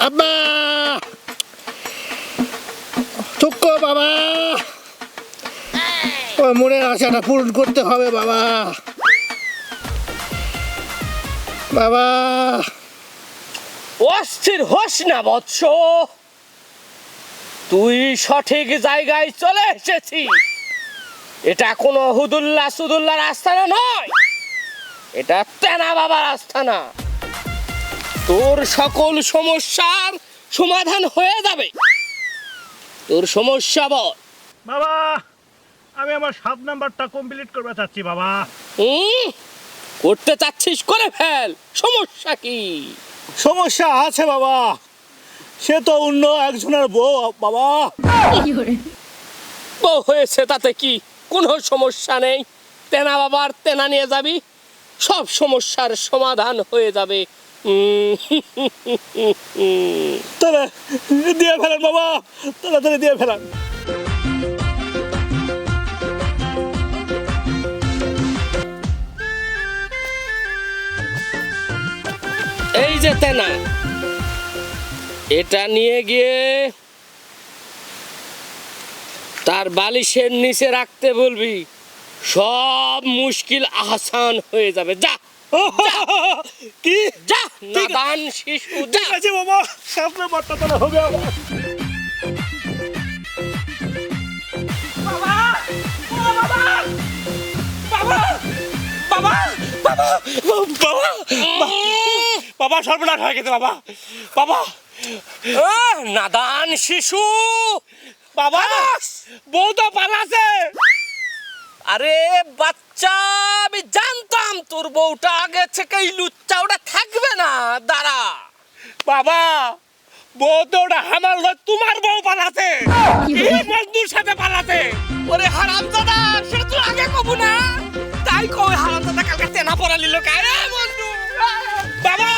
আব্বা! চুক্কো বাবা। ওই মনের আশাটা পূরণ করতে হবে বাবা। বাবা। অস্থির হোস না বৎস। তুই সঠিক জায়গায় চলে এসেছিস। এটা কোনো হুদুল্লাহ সুদুল্লাহর আস্থানা নয়। এটা তেনা বাবার আস্থানা তোর সকল সমস্যার সমাধান হয়ে যাবে। তোর সমস্যা বল। বাবা আমি আমার সাত নাম্বারটা কমপ্লিট করতে চাচ্ছি বাবা। হুম? করতে চাচ্ছিস করে ফেল। সমস্যা কি? সমস্যা আছে বাবা। সে তো অন্য একজনের বউ বাবা। বউ হয়েছে তাতে কি? কোনো সমস্যা নেই। তেনা বাবার তেনা নিয়ে যাবি। সব সমস্যার সমাধান হয়ে যাবে। তাহলে দিয়ে ফেলেন বাবা, তাড়াতাড়ি দিয়ে ফেলেন। এই যে তেনা, এটা নিয়ে গিয়ে তার বালিশের নিচে রাখতে বলবি। সব মুশকিল আসান হয়ে যাবে। যা কি? যা নাদান শিশু যা। ঠিক আছে বাবা। সাত নাম্বারটা তাহলে হবে আমার। বাবা বাবা বাবা সর্বনাশ হয়ে গেছে বাবা। বাবা। নাদান শিশু। বাবা বউ তো পালাছে। আরে বাচ্চা আমি জানতাম তোর বউটা আগে থেকে এই লুচ্চা ওটা থাকবে না দাঁড়া। বাবা বউ তো ওটা আমার নয় তোমার বউ এই মজদুর সাথে পালাছে। ওরে হারাম দাদা সেটা তো আগে কবু না। তাই কই হারাম দাদা কালকে তেনা পড়া লিলো কারে বন্ধু বাবা